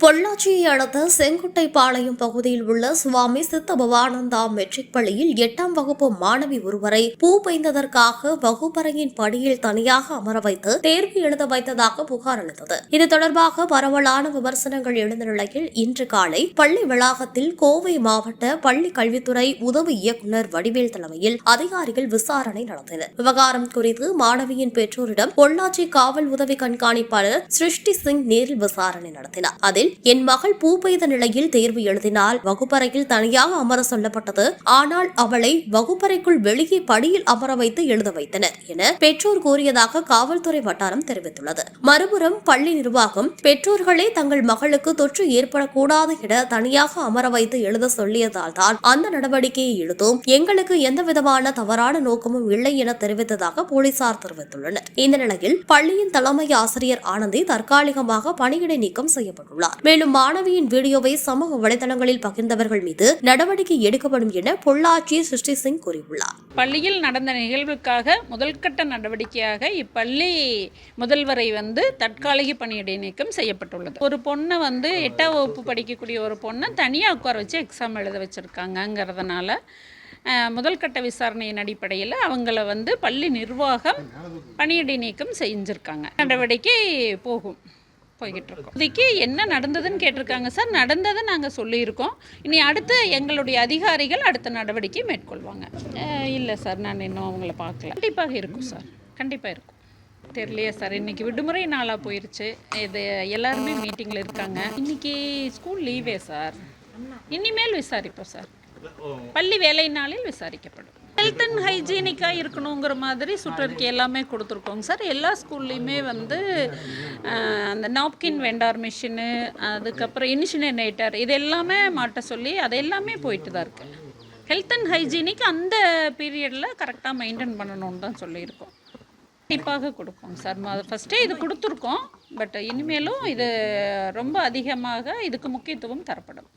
பொள்ளாச்சியை அடுத்த செங்குட்டைப்பாளையம் பகுதியில் உள்ள சுவாமி சித்த பவானந்தா மெட்ரிக் பள்ளியில் எட்டாம் வகுப்பு மாணவி ஒருவரை பூ பெய்ந்ததற்காக வகுப்பறையின் படியில் தனியாக அமர வைத்து தேர்வு எழுத வைத்ததாக புகார் அளித்தது. இது தொடர்பாக பரவலான விமர்சனங்கள் எழுந்த நிலையில் இன்று காலை பள்ளி வளாகத்தில் கோவை மாவட்ட பள்ளி கல்வித்துறை உதவி இயக்குநர் வடிவேல் தலைமையில் அதிகாரிகள் விசாரணை நடத்தினர். விவகாரம் குறித்து மாணவியின் பெற்றோரிடம் பொள்ளாச்சி காவல் உதவி கண்காணிப்பாளர் சிருஷ்டி சிங் நேரில் விசாரணை நடத்தினார். அதில் என் மகள் பூ பெய்த நிலையில் தேர்வு எழுதினால் வகுப்பறையில் தனியாக அமர சொல்லப்பட்டது. ஆனால் அவளை வகுப்பறைக்குள் வெளியே படியில் அமர வைத்து எழுத வைத்தனர் என பெற்றோர் கூறியதாக காவல்துறை வட்டாரம் தெரிவித்துள்ளது. மறுபுறம் பள்ளி நிர்வாகம் பெற்றோர்களே தங்கள் மகளுக்கு தொற்று ஏற்படக்கூடாது என தனியாக அமர வைத்து எழுத சொல்லியதால் தான் அந்த நடவடிக்கையை எடுத்தோம். எங்களுக்கு எந்த விதமான தவறான நோக்கமும் இல்லை என தெரிவித்ததாக போலீசார் தெரிவித்துள்ளனர். இந்த நிலையில் பள்ளியின் தலைமை ஆசிரியர் ஆனந்தி தற்காலிகமாக பணியிடை நீக்கம் செய்யப்பட்டுள்ளார். மேலும் மாணவியின் வீடியோவை சமூக வலைதளங்களில் பகிர்ந்தவர்கள் மீது நடவடிக்கை எடுக்கப்படும் என பொள்ளாச்சி சிருஷ்டி சிங் கூறியுள்ளார். பள்ளியில் நடந்த நிகழ்வுக்காக முதல்கட்ட நடவடிக்கையாக இப்பள்ளி முதல்வரை வந்து தற்காலிக பணியிடை நீக்கம் செய்யப்பட்டுள்ளது. ஒரு பொண்ணை வந்து எட்டாம் வகுப்பு படிக்கக்கூடிய ஒரு பொண்ணை தனியாக உட்கார வச்சு எக்ஸாம் எழுத வச்சுருக்காங்கங்கிறதுனால முதல்கட்ட விசாரணையின் அடிப்படையில் அவங்கள வந்து பள்ளி நிர்வாகம் பணியிடை நீக்கம் செஞ்சுருக்காங்க. நடவடிக்கை போகும். போய்கிட்டு இருக்கோம் இப்போதைக்கு என்ன நடந்ததுன்னு கேட்டிருக்காங்க சார். நடந்ததை நாங்கள் சொல்லியிருக்கோம். இனி அடுத்து எங்களுடைய அதிகாரிகள் அடுத்த நடவடிக்கை மேற்கொள்வாங்க. இல்லை சார் நான் இன்னும் அவங்கள பார்க்கல. கண்டிப்பாக இருக்கும் சார். கண்டிப்பாக இருக்கும். தெரியலையே சார். இன்னைக்கு விடுமுறை நாளாக போயிருச்சு. இது எல்லாருமே மீட்டிங்கில் இருக்காங்க. இன்னைக்கு ஸ்கூல் லீவே சார். இனிமேல் விசாரிப்போம் சார். பள்ளி வேலை நாளில் விசாரிக்கப்படும். ஹெல்த் அண்ட் ஹைஜீனிக்காக இருக்கணுங்கிற மாதிரி சுற்றறிக்கை எல்லாமே கொடுத்துருக்கோங்க சார். எல்லா ஸ்கூல்லையுமே வந்து அந்த நாப்கின் வெண்டார் மிஷினு அதுக்கப்புறம் இன்ஷினேட்டர் இது எல்லாமே மாட்ட சொல்லி அது எல்லாமே போயிட்டு தான் இருக்குது ஹெல்த் அண்ட் ஹைஜீனிக் அந்த பீரியடில் கரெக்டாக மெயின்டைன் பண்ணணும்னு தான் சொல்லியிருக்கோம். கண்டிப்பாக கொடுப்போம் சார். ஃபஸ்ட்டே இது கொடுத்துருக்கோம். பட் இனிமேலும் இது ரொம்ப அதிகமாக இதுக்கு முக்கியத்துவம் தரப்படும்.